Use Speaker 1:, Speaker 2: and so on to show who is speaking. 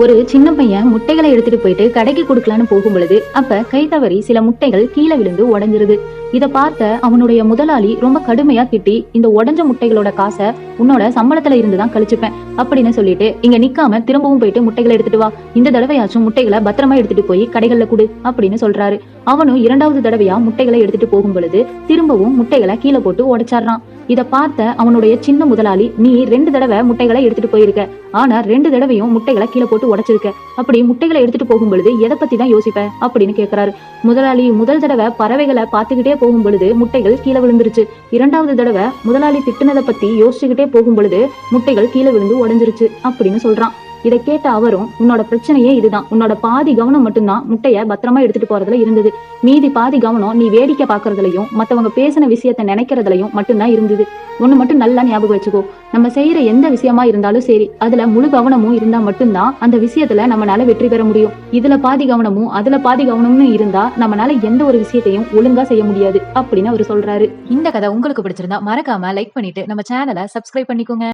Speaker 1: ஒரு சின்ன பையன் முட்டைகளை எடுத்துட்டு போயிட்டு கடைக்கு கொடுக்கலான்னு போகும் பொழுது அப்ப கை தவறி சில முட்டைகள் கீழே விழுந்து உடைஞ்சிருது. இத பார்த்த அவனுடைய முதலாளி ரொம்ப கடுமையா திட்டி இந்த உடஞ்ச முட்டைகளோட காசை உன்னோட சம்பளத்துல இருந்து தான் கழிச்சுப்பேன் அப்படின்னு சொல்லிட்டு இங்க நிக்காம திரும்பவும் போயிட்டு முட்டைகளை எடுத்துட்டு வா. இந்த தடவையாச்சும் முட்டைகளை பத்திரமா எடுத்துட்டு போய் கடைகள்ல கொடு அப்படின்னு சொல்றாரு. அவனும் இரண்டாவது தடவையா முட்டைகளை எடுத்துட்டு போகும் பொழுது திரும்பவும் முட்டைகளை கீழே போட்டு உடைச்சாடுறான். இத பார்த்த அவனுடைய சின்ன முதலாளி நீ ரெண்டு தடவை முட்டைகளை எடுத்துட்டு போயிருக்க. ஆனா ரெண்டு தடவையும் முட்டைகளை கீழே போட்டு உடைச்சிருக்க. அப்படி முட்டைகளை எடுத்துட்டு போகும் பொழுது எதை பத்தி தான் யோசிப்ப? அப்படின்னு கேக்குறாரு. முதலாளி முதல் தடவை பறவைகளை பார்த்துக்கிட்டே போகும் பொழுது முட்டைகள் கீழே விழுந்துருச்சு. இரண்டாவது தடவை முதலாளி திட்டுனதை பத்தி யோசிச்சுக்கிட்டே போகும் பொழுது முட்டைகள் கீழே விழுந்து உடைஞ்சிருச்சு அப்படின்னு சொல்றான். இதை கேட்ட அவரும் உன்னோட பிரச்சனையே இதுதான். உன்னோட பாதி கவனம் மட்டும்தான் முட்டைய பத்திரமா எடுத்துட்டு போறதுல இருந்தது. மீதி பாதி கவனம் நீ வேடிக்கை பாக்குறதுலயும் மத்தவங்க பேசின விஷயத்த நினைக்கிறதுலயும் மட்டும்தான் இருந்தது. ஒண்ணு மட்டும் நல்லா ஞாபகம் வச்சுக்கோ. நம்ம செய்யற எந்த விஷயமா இருந்தாலும் சரி அதுல முழு கவனமும் இருந்தா மட்டும்தான் அந்த விஷயத்துல நம்மளால வெற்றி பெற முடியும். இதுல பாதி கவனமும் அதுல பாதி கவனமும் இருந்தா நம்மளால எந்த ஒரு விஷயத்தையும் ஒழுங்கா செய்ய முடியாது அப்படின்னு அவர் சொல்றாரு. இந்த கதை உங்களுக்கு பிடிச்சிருந்தா மறக்காம லைக் பண்ணிட்டு நம்ம சேனலை சப்ஸ்கிரைப் பண்ணிக்கோங்க.